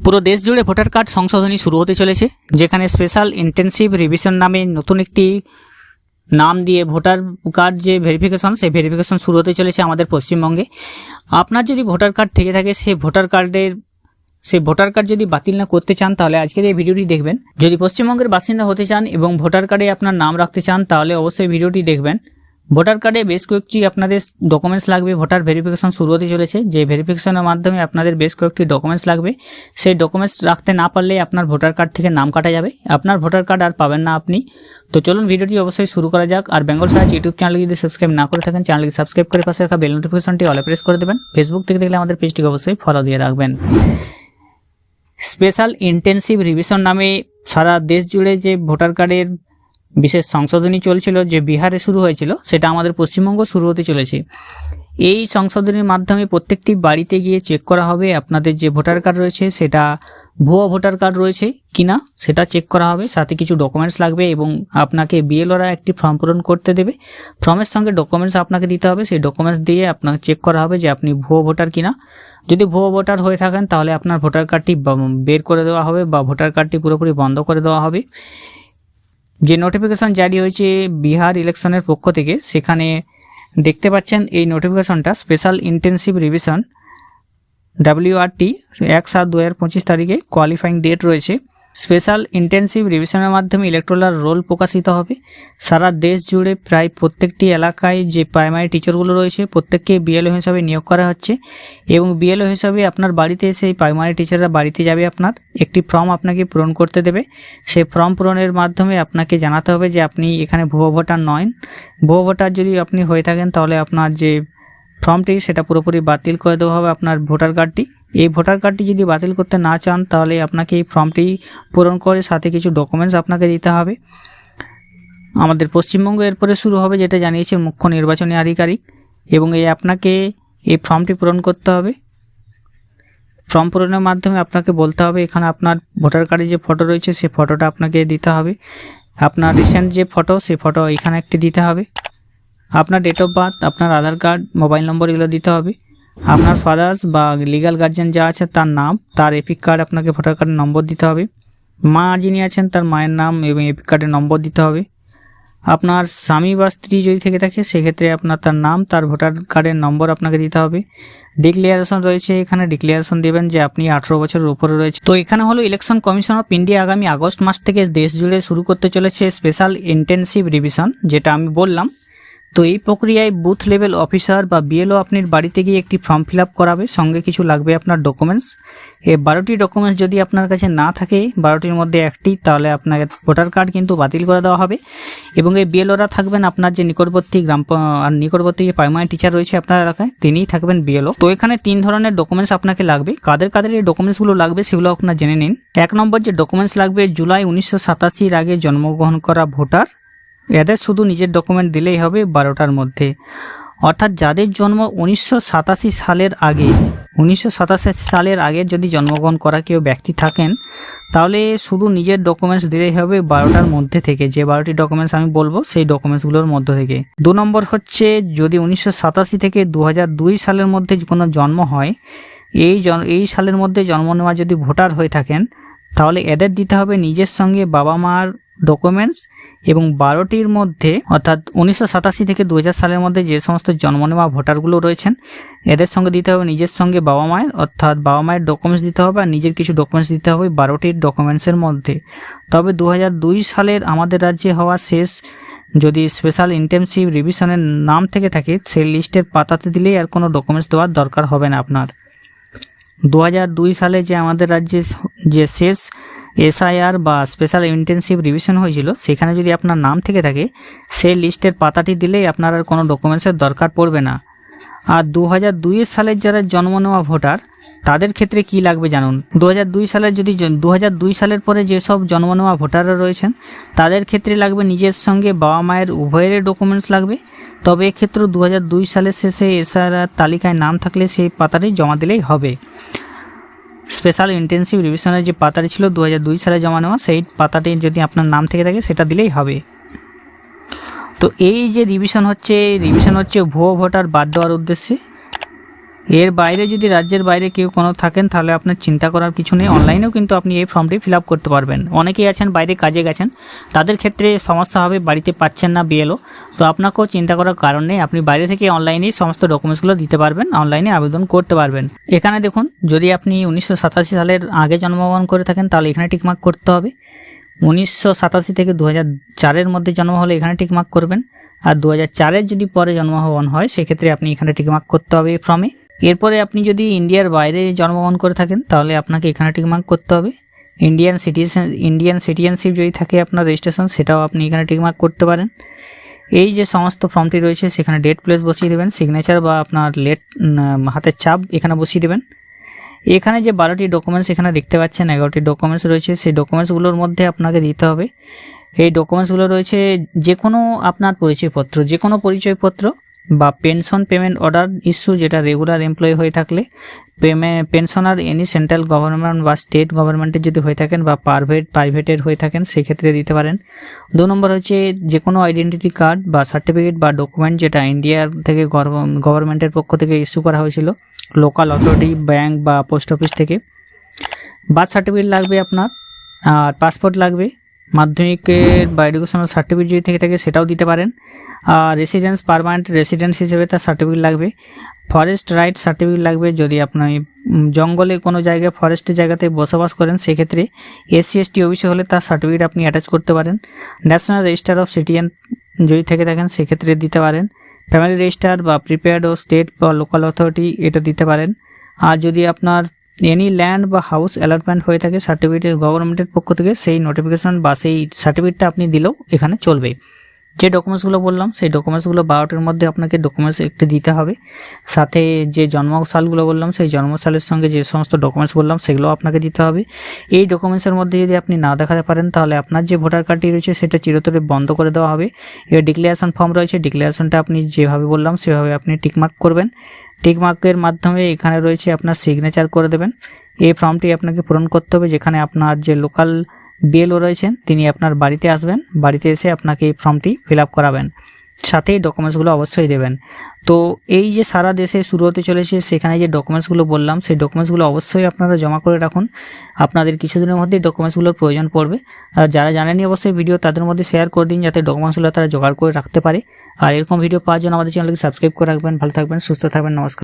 পুরো দেশ জুড়ে ভোটার কার্ড সংশোধনী শুরু হতে চলেছে, যেখানে স্পেশাল ইন্টেনসিভ রিভিশন নামে নতুন একটি নাম দিয়ে ভোটার কার্ড যে ভেরিফিকেশন সেই ভেরিফিকেশন শুরু হতে চলেছে আমাদের পশ্চিমবঙ্গে। আপনার যদি ভোটার কার্ড থেকে থাকে সেই ভোটার কার্ডের সেই ভোটার কার্ড যদি বাতিল না করতে চান, তাহলে আজকের এই ভিডিওটি দেখবেন। যদি পশ্চিমবঙ্গের বাসিন্দা হতে চান এবং ভোটার কার্ডে আপনার নাম রাখতে চান, তাহলে অবশ্যই ভিডিওটি দেখবেন। ভোটার কার্ডে বেশ কয়েকটি আপনাদের ডকুমেন্টস লাগবে। ভোটার ভেরিফিকেশন শুরু হতে চলেছে। যে ভেরিফিকেশনের মাধ্যমে আপনাদের বেশ কয়েকটি ডকুমেন্টস লাগবে। সেই ডকুমেন্টস রাখতে না পারলে আপনার ভোটার কার্ড থেকে নাম কাটা যাবে। আপনার ভোটার কার্ড আর পাবেন না আপনি। তো চলুন ভিডিওটি অবশ্যই শুরু করা যাক। আর বেঙ্গল সার্চ ইউটিউব চ্যানেল যদি সাবস্ক্রাইব না করে থাকেন চ্যানেলকে সাবস্ক্রাইব করে পাশে রাখা বেল নোটিফিকেশনটি অলে প্রেস করে দেবেন। ফেসবুক থেকে দেখলে আমাদের পেজটিকে অবশ্যই ফলো দিয়ে রাখবেন। স্পেশাল ইন্টেনসিভ রিভিশন নামে সারা দেশ জুড়ে যে ভোটার কার্ডের বিশেষ সংশোধনী চলছিল যে বিহারে শুরু হয়েছিল, সেটা আমাদের পশ্চিমবঙ্গ শুরু হতে চলেছে। এই সংশোধনীর মাধ্যমে প্রত্যেকটি বাড়িতে গিয়ে চেক করা হবে আপনাদের যে ভোটার কার্ড রয়েছে, সেটা ভুয়া ভোটার কার্ড রয়েছে কিনা, সেটা চেক করা হবে, সাথে কিছু ডকুমেন্টস লাগবে এবং আপনাকে বিএলওরা একটি ফর্ম পূরণ করতে দেবে। ফর্মের সঙ্গে ডকুমেন্টস আপনাকে দিতে হবে, সেই ডকুমেন্টস দিয়ে আপনাকে চেক করা হবে যে আপনি ভুয়ো ভোটার কিনা। যদি ভুয়ো ভোটার হয়ে থাকেন, তাহলে আপনার ভোটার কার্ডটি বের করে দেওয়া হবে বা ভোটার কার্ডটি পুরোপুরি বন্ধ করে দেওয়া হবে। যে নোটিফিকেশন জারি হয়েছে বিহার ইলেকশনের পক্ষ থেকে, সেখানে দেখতে পাচ্ছেন এই নোটিফিকেশনটা স্পেশাল ইন্টেনসিভ রিভিশন ডাব্লিউআরটি এক সাত দু হাজার পঁচিশ তারিখে কোয়ালিফাইং ডেট রয়েছে। স্পেশাল ইন্টেনসিভ রিভিশনের মাধ্যমে ইলেকট্রোলার রোল প্রকাশিত হবে। সারা দেশ জুড়ে প্রায় প্রত্যেকটি এলাকায় যে প্রাইমারি টিচারগুলো রয়েছে, প্রত্যেককে বিএলও হিসাবে নিয়োগ করা হচ্ছে এবং বিএলও হিসাবে আপনার বাড়িতে এসে এই প্রাইমারি টিচাররা বাড়িতে যাবে আপনার। একটি ফর্ম আপনাকে পূরণ করতে দেবে। সেই ফর্ম পূরণের মাধ্যমে আপনাকে জানাতে হবে যে আপনি এখানে ভুয়ো ভোটার নয় ভুয়ো ভোটার যদি আপনি হয়ে থাকেন তাহলে আপনার যে ফর্মটি সেটা পুরোপুরি বাতিল করে দেওয়া হবে আপনার ভোটার কার্ডটি এই ভোটার কার্ডটি যদি বাতিল করতে না চান, তাহলে আপনাকে এই ফর্মটি পূরণ করে সাথে কিছু ডকুমেন্টস আপনাকে দিতে হবে। আমাদের পশ্চিমবঙ্গ এরপরে শুরু হবে, যেটা জানিয়েছে মুখ্য নির্বাচনী আধিকারিক। এবং এই আপনাকে এই ফর্মটি পূরণ করতে হবে। ফর্ম পূরণের মাধ্যমে আপনাকে বলতে হবে, এখানে আপনার ভোটার কার্ডে যে ফটো রয়েছে সেই ফটোটা আপনাকে দিতে হবে। আপনার রিসেন্ট যে ফটো সেই ফটো এখানে একটি দিতে হবে। আপনার ডেট অফ বার্থ আপনার আধার কার্ড মোবাইল নম্বর এগুলো দিতে হবে। আপনার ফাদার্স বা লিগ্যাল গার্জিয়ান যা আছে তার নাম, তার এপিক কার্ড আপনাকে ভোটার কার্ডের নম্বর দিতে হবে। মা যিনি আছেন, তার মায়ের নাম এবং এপিক কার্ডের নম্বর দিতে হবে। আপনার স্বামী বা স্ত্রী যদি থেকে থাকে, সেক্ষেত্রে আপনার তার নাম, তার ভোটার কার্ডের নম্বর আপনাকে দিতে হবে। ডিক্লিয়ারেশন রয়েছে, এখানে ডিক্লিয়ারেশন দেবেন যে আপনি আঠেরো বছরের উপরে রয়েছে তো এখানে হলো ইলেকশন কমিশন অফ ইন্ডিয়া আগামী আগস্ট মাস থেকে দেশ জুড়ে শুরু করতে চলেছে স্পেশাল ইন্টেনসিভ রিভিশন যেটা আমি বললাম। তো এই প্রক্রিয়ায় বুথ লেভেল অফিসার বা বিএলও আপনার বাড়িতে গিয়ে একটি ফর্ম ফিল করাবে, সঙ্গে কিছু লাগবে আপনার ডকুমেন্টস এই বারোটি ডকুমেন্টস যদি আপনার কাছে না থাকে, বারোটির মধ্যে একটি, তাহলে আপনাকে ভোটার কার্ড কিন্তু বাতিল করে দেওয়া হবে। এবং এই বিএলওরা থাকবেন আপনার যে নিকটবর্তী গ্রাম, আর নিকটবর্তী যে প্রাইমারি টিচার রয়েছে আপনার এলাকায়, তিনিই থাকবেন বিএলও তো এখানে তিন ধরনের ডকুমেন্টস আপনাকে লাগবে। কাদের কাদের এই ডকুমেন্টসগুলো লাগবে সেগুলো আপনার জেনে নিন। এক নম্বর যে ডকুমেন্টস লাগবে, জুলাই উনিশশো সাতাশির আগে জন্মগ্রহণ করা ভোটার এদের শুধু নিজের ডকুমেন্ট দিলেই হবে বারোটার মধ্যে। অর্থাৎ যাদের জন্ম উনিশশো সাতাশি সালের আগে, উনিশশো সাতাশি সালের আগে যদি জন্মগ্রহণ করা কেউ ব্যক্তি থাকেন, তাহলে শুধু নিজের ডকুমেন্টস দিলেই হবে বারোটার মধ্যে থেকে। যে বারোটি ডকুমেন্টস আমি বলব, সেই ডকুমেন্টসগুলোর মধ্যে থেকে। দু নম্বর হচ্ছে, যদি উনিশশো সাতাশি থেকে দু সালের মধ্যে কোনো জন্ম হয়, এই এই সালের মধ্যে জন্ম নেওয়া যদি ভোটার হয়ে থাকেন, তাহলে এদের দিতে হবে নিজের সঙ্গে বাবা মার ডকুমেন্টস এবং বারোটির মধ্যে, অর্থাৎ উনিশশো সাতাশি থেকে দু হাজার সালের মধ্যে যে সমস্ত জন্ম নেওয়া ভোটারগুলো রয়েছেন, এদের সঙ্গে দিতে হবে নিজের সঙ্গে বাবা মায়ের, অর্থাৎ বাবা মায়ের ডকুমেন্টস দিতে হবে আর নিজের কিছু ডকুমেন্টস দিতে হবে বারোটির ডকুমেন্টসের মধ্যে। তবে দু সালের আমাদের রাজ্যে হওয়া শেষ যদি স্পেশাল ইন্টেনসিভ রিভিশনের নাম থেকে থাকে, সেই লিস্টের পাতাতে দিলেই আর কোনো ডকুমেন্টস দেওয়ার দরকার হবে না আপনার। দু সালে যে আমাদের রাজ্যে যে শেষ এসআইআর বা স্পেশাল ইন্টেনসিভ রিভিশন হয়েছিল, সেখানে যদি আপনার নাম থেকে থাকে, সেই লিস্টের পাতাটি দিলেই আপনার আর কোনো ডকুমেন্টসের দরকার পড়বে না। আর দু হাজার সালের যারা জন্ম নেওয়া ভোটার, তাদের ক্ষেত্রে কি লাগবে জানুন? দু দুই সালের যদি দু দুই সালের পরে যেসব জন্ম নেওয়া ভোটাররা রয়েছেন, তাদের ক্ষেত্রে লাগবে নিজের সঙ্গে বাবা মায়ের উভয়ের ডকুমেন্টস লাগবে। তবে এক্ষেত্রে দু হাজার দুই সালের শেষে এসআইআর তালিকায় নাম থাকলে সেই পাতাটি জমা দিলেই হবে। স্পেশাল ইন্টেন্সিভ রিভিশনের যে পাতাটি ছিল দু সালে জমা নেওয়া, সেই পাতাটি যদি আপনার নাম থেকে থাকে, সেটা দিলেই হবে। তো এই যে রিভিশন হচ্ছে রিভিশন হচ্ছে ভুয়ো ভোটার বাদ দেওয়ার উদ্দেশ্যে। এর বাইরে যদি রাজ্যের বাইরে কেউ কোনো থাকেন, তাহলে আপনার চিন্তা করার কিছু নেই। অনলাইনেও কিন্তু আপনি এই ফর্মটি ফিল আপ করতে পারবেন। অনেকেই আছেন, বাইরে কাজে গেছেন। তাদের ক্ষেত্রে সমস্যা হবে, বাড়িতে পাচ্ছেন না বিএলও তো আপনাকেও চিন্তা করার কারণ নেই। আপনি বাইরে থেকে অনলাইনেই সমস্ত ডকুমেন্টসগুলো দিতে পারবেন অনলাইনে আবেদন করতে পারবেন। এখানে দেখুন, যদি আপনি উনিশশো সাতাশি সালের আগে জন্মগ্রহণ করে থাকেন, তাহলে এখানে টিকমার্ক করতে হবে। উনিশশো সাতাশি থেকে দু হাজার চারের মধ্যে জন্ম হলে এখানে টিকমার্ক করবেন। আর দু হাজার চারের যদি পরে জন্মগ্রহণ হয়, সেক্ষেত্রে আপনি এখানে টিকমার্ক করতে হবে এই ফর্মে এরপরে আপনি যদি ইন্ডিয়ার বাইরে জন্মগ্রহণ করে থাকেন, তাহলে আপনাকে এখানে টিকমার্ক করতে হবে। ইন্ডিয়ান সিটিজেন, ইন্ডিয়ান সিটিজেনশিপ যদি থাকে আপনার রেজিস্ট্রেশন সেটাও আপনি এখানে টিকমার্ক করতে পারেন। এই যে সমস্ত ফর্মটি রয়েছে, সেখানে ডেট প্লেস বসিয়ে দেবেন সিগনেচার বা আপনার লেট হাতের চাপ এখানে বসিয়ে দেবেন। এখানে যে বারোটি ডকুমেন্টস এখানে দেখতে পাচ্ছেন, এগারোটি ডকুমেন্টস রয়েছে, সেই ডকুমেন্টসগুলোর মধ্যে আপনাকে দিতে হবে। এই ডকুমেন্টসগুলো রয়েছে যে কোনো আপনার পরিচয়পত্র যে কোনো পরিচয়পত্র বা পেনশন পেমেন্ট অর্ডার ইস্যু যেটা রেগুলার এমপ্লয়ি হয়ে থাকলে পেনশনার এনি সেন্ট্রাল গভর্নমেন্ট বা স্টেট গভর্নমেন্টের যদি হয়ে থাকেন বা প্রাইভেট প্রাইভেটের হয়ে থাকেন, সেক্ষেত্রে দিতে পারেন। দু নম্বর হচ্ছে যে কোনো আইডেন্টিটি কার্ড বা সার্টিফিকেট বা ডকুমেন্ট যেটা ইন্ডিয়ার থেকে গভর্নমেন্টের পক্ষ থেকে ইস্যু করা হয়েছিল লোকাল অথরিটি ব্যাংক বা পোস্ট অফিস থেকে। বার্থ সার্টিফিকেট লাগবে আপনার, আর পাসপোর্ট লাগবে মাধ্যমিকের বা এডুকেশনাল সার্টিফিকেট যদি থেকে থাকে সেটাও দিতে পারেন। আর রেসিডেন্স পারমানেন্ট রেসিডেন্স হিসেবে তার সার্টিফিকেট লাগবে। ফরেস্ট রাইট সার্টিফিকেট লাগবে যদি আপনি জঙ্গলে কোনো জায়গায় ফরেস্টের জায়গাতে বসবাস করেন সেক্ষেত্রে এসসি এসটি ওবিসি হলে তার সার্টিফিকেট আপনি অ্যাটাচ করতে পারেন। ন্যাশনাল রেজিস্টার অফ সিটিজেন যদি থেকে থাকেন সেক্ষেত্রে দিতে পারেন। ফ্যামিলি রেজিস্টার বা প্রিপেয়ার্ড ও স্টেট বা লোকাল অথরিটি এটা দিতে পারেন। আর যদি আপনার এনি ল্যান্ড বা হাউস অ্যালটমেন্ট হয়ে থাকে সার্টিফিকেট গভর্নমেন্টের পক্ষ থেকে, সেই নোটিফিকেশন বা সেই সার্টিফিকেটটা আপনি দিলেও এখানে চলবে। যে ডকুমেন্টসগুলো বললাম, সেই ডকুমেন্টসগুলো বারোটার মধ্যে আপনাকে ডকুমেন্টস একটি দিতে হবে। সাথে যে জন্মসালগুলো বললাম, সেই জন্মসালের সঙ্গে যে সমস্ত ডকুমেন্টস বললাম, সেগুলো আপনাকে দিতে হবে। এই ডকুমেন্টসের মধ্যে যদি আপনি না দেখাতে পারেন, তাহলে আপনার যে ভোটার কার্ডটি রয়েছে, সেটা চিরতরে বন্ধ করে দেওয়া হবে। এর ডিক্লারেশন ফর্ম রয়েছে ডিক্লারেশনটা আপনি যেভাবে বললাম, সেভাবে আপনি টিকমার্ক করবেন। টিকমার্কের মাধ্যমে এখানে রয়েছে আপনার সিগনেচার করে দেবেন। এই ফর্মটি আপনাকে পূরণ করতে হবে, যেখানে আপনার যে লোকাল বিএলও রয়েছেন, তিনি আপনার বাড়িতে আসবেন। বাড়িতে এসে আপনাকে এই ফর্মটি ফিল করাবেন। সাথে এই ডকুমেন্টসগুলো অবশ্যই দেবেন। তো এই যে সারা দেশে শুরু হতে চলেছে, সেখানে যে ডকুমেন্টসগুলো বললাম, সেই ডকুমেন্টসগুলো অবশ্যই আপনারা জমা করে রাখুন। আপনাদের কিছুদিনের মধ্যে ডকুমেন্টসগুলোর প্রয়োজন পড়বে। আর যারা জানেনি অবশ্যই ভিডিও তাদের মধ্যে শেয়ার করে দিন, যাতে ডকুমেন্টসগুলো তারা জোগাড় করে রাখতে পারে। আর এরকম ভিডিও পাওয়ার জন্য আমাদের চ্যানেলকে সাবস্ক্রাইব করে রাখবেন। ভালো থাকবেন, সুস্থ থাকবেন, নমস্কার।